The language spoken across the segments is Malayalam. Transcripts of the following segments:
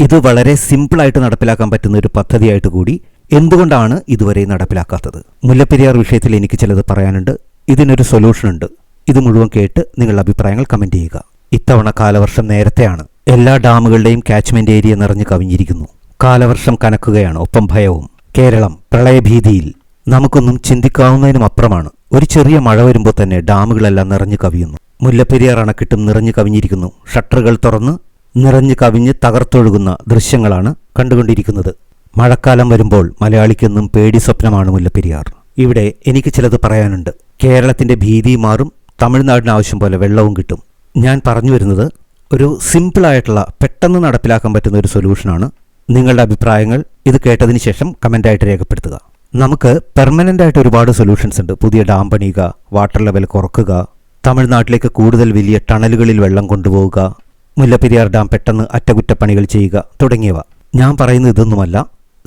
ഇത് വളരെ സിമ്പിളായിട്ട് നടപ്പിലാക്കാൻ പറ്റുന്ന ഒരു പദ്ധതിയായിട്ട് കൂടി എന്തുകൊണ്ടാണ് ഇതുവരെ നടപ്പിലാക്കാത്തത്? മുല്ലപ്പെരിയാർ വിഷയത്തിൽ എനിക്ക് ചിലത് പറയാനുണ്ട്. ഇതിനൊരു സൊല്യൂഷൻ ഉണ്ട്. ഇത് മുഴുവൻ കേട്ട് നിങ്ങളുടെ അഭിപ്രായങ്ങൾ കമന്റ് ചെയ്യുക. ഇത്തവണ കാലവർഷം നേരത്തെയാണ്. എല്ലാ ഡാമുകളുടെയും കാച്ച്മെന്റ് ഏരിയ നിറഞ്ഞു കവിഞ്ഞിരിക്കുന്നു. കാലവർഷം കനക്കുകയാണ്. ഒപ്പം ഭയവും. കേരളം പ്രളയഭീതിയിൽ. നമുക്കൊന്നും ചിന്തിക്കാവുന്നതിനും അപ്പുറമാണ്. ഒരു ചെറിയ മഴ വരുമ്പോൾ തന്നെ ഡാമുകളെല്ലാം നിറഞ്ഞു കവിയുന്നു. മുല്ലപ്പെരിയാർ അണക്കെട്ടും നിറഞ്ഞു കവിഞ്ഞിരിക്കുന്നു. ഷട്ടറുകൾ തുറന്ന് നിറഞ്ഞു കവിഞ്ഞ് തകർത്തൊഴുകുന്ന ദൃശ്യങ്ങളാണ് കണ്ടുകൊണ്ടിരിക്കുന്നത്. മഴക്കാലം വരുമ്പോൾ മലയാളിക്കെന്നും പേടി സ്വപ്നമാണ് മുല്ലപ്പെരിയാർ. ഇവിടെ എനിക്ക് ചിലത് പറയാനുണ്ട്. കേരളത്തിന്റെ ഭീതി മാറും തമിഴ്നാടിന് ആവശ്യം പോലെ വെള്ളവും കിട്ടും. ഞാൻ പറഞ്ഞു വരുന്നത് ഒരു സിമ്പിളായിട്ടുള്ള പെട്ടെന്ന് നടപ്പിലാക്കാൻ പറ്റുന്ന ഒരു സൊല്യൂഷനാണ് നിങ്ങളുടെ അഭിപ്രായങ്ങൾ ഇത് കേട്ടതിന് ശേഷം കമന്റായിട്ട് രേഖപ്പെടുത്തുക. നമുക്ക് പെർമനന്റ് ആയിട്ട് ഒരുപാട് സൊല്യൂഷൻസ് ഉണ്ട്. പുതിയ ഡാം പണിയുക വാട്ടർ ലെവൽ കുറക്കുക തമിഴ്നാട്ടിലേക്ക് കൂടുതൽ വലിയ ടണലുകളിൽ വെള്ളം കൊണ്ടുപോവുക മുല്ലപ്പെരിയാർ ഡാം പെട്ടെന്ന് അറ്റകുറ്റപ്പണികൾ ചെയ്യുക തുടങ്ങിയവ. ഞാൻ പറയുന്ന ഇതൊന്നുമല്ല.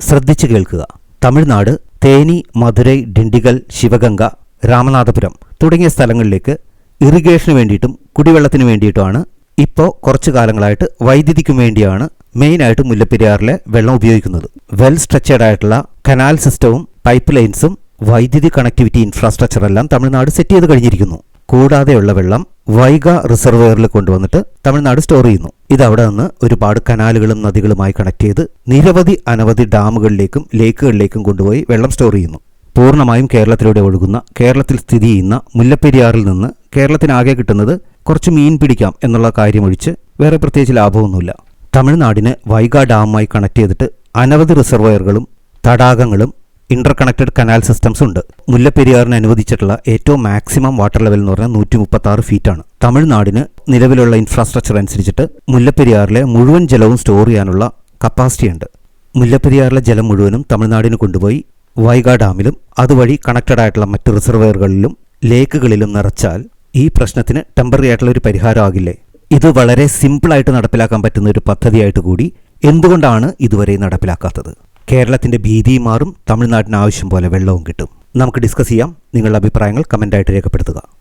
ശ്രദ്ധിച്ചു കേൾക്കുക. തമിഴ്നാട് തേനി മധുരൈ ഡിണ്ടിഗൽ ശിവഗംഗ രാമനാഥപുരം തുടങ്ങിയ സ്ഥലങ്ങളിലേക്ക് ഇറിഗേഷന് വേണ്ടിയിട്ടും കുടിവെള്ളത്തിന് വേണ്ടിയിട്ടുമാണ് ഇപ്പോൾ കുറച്ചു കാലങ്ങളായിട്ട് വൈദ്യുതിക്കും വേണ്ടിയാണ് മെയിനായിട്ട് മുല്ലപ്പെരിയാറിലെ വെള്ളം ഉപയോഗിക്കുന്നത്. വെൽ സ്ട്രക്ചേർഡ് ആയിട്ടുള്ള കനാൽ സിസ്റ്റവും പൈപ്പ് ലൈൻസും വൈദ്യുതി കണക്ടിവിറ്റി ഇൻഫ്രാസ്ട്രക്ചർ എല്ലാം തമിഴ്നാട് സെറ്റ് ചെയ്ത് കഴിഞ്ഞിരിക്കുന്നു. കൂടാതെയുള്ള വെള്ളം വൈഗ റിസർവെയറിൽ കൊണ്ടുവന്നിട്ട് തമിഴ്നാട് സ്റ്റോർ ചെയ്യുന്നു. ഇത് അവിടെ നിന്ന് ഒരുപാട് കനാലുകളും നദികളുമായി കണക്ട് ചെയ്ത് നിരവധി അനവധി ഡാമുകളിലേക്കും ലേക്കുകളിലേക്കും കൊണ്ടുപോയി വെള്ളം സ്റ്റോർ ചെയ്യുന്നു. പൂർണമായും കേരളത്തിലൂടെ ഒഴുകുന്ന കേരളത്തിൽ സ്ഥിതി ചെയ്യുന്ന മുല്ലപ്പെരിയാറിൽ നിന്ന് കേരളത്തിനാകെ കിട്ടുന്നത് കുറച്ച് മീൻ പിടിക്കാം എന്നുള്ള കാര്യമൊഴിച്ച് വേറെ പ്രത്യേകിച്ച് ലാഭമൊന്നുമില്ല. തമിഴ്നാടിന് വൈഗ ഡാമുമായി കണക്ട് ചെയ്തിട്ട് അനവധി റിസർവയറുകളും തടാകങ്ങളും ഇന്റർ കണക്റ്റഡ് കനാൽ സിസ്റ്റംസ് ഉണ്ട്. മുല്ലപ്പെരിയാറിന് അനുവദിച്ചിട്ടുള്ള ഏറ്റവും മാക്സിമം വാട്ടർ ലെവൽ എന്ന് പറഞ്ഞാൽ നൂറ്റി ആറ് ഫീറ്റാണ് തമിഴ്നാടിന് നിലവിലുള്ള ഇൻഫ്രാസ്ട്രക്ചർ അനുസരിച്ചിട്ട് മുല്ലപ്പെരിയാറിലെ മുഴുവൻ ജലവും സ്റ്റോർ ചെയ്യാനുള്ള കപ്പാസിറ്റി ഉണ്ട്. മുല്ലപ്പെരിയാറിലെ ജലം മുഴുവനും തമിഴ്നാടിന് കൊണ്ടുപോയി വൈഗ ഡാമിലും അതുവഴി കണക്റ്റഡ് ആയിട്ടുള്ള മറ്റ് റിസർവയറുകളിലും ലേക്കുകളിലും നിറച്ചാൽ ഈ പ്രശ്നത്തിന് ടെമ്പററി ആയിട്ടുള്ള ഒരു പരിഹാരമാകില്ലേ ഇത് വളരെ സിമ്പിളായിട്ട് നടപ്പിലാക്കാൻ പറ്റുന്ന ഒരു പദ്ധതിയായിട്ട് കൂടി എന്തുകൊണ്ടാണ് ഇതുവരെ നടപ്പിലാക്കാത്തത്? കേരളത്തിന്റെ ഭീതിയും മാറും തമിഴ്നാടിന് ആവശ്യം പോലെ വെള്ളവും കിട്ടും. നമുക്ക് ഡിസ്കസ് ചെയ്യാം. നിങ്ങളുടെ അഭിപ്രായങ്ങൾ കമന്റായിട്ട് രേഖപ്പെടുത്തുക.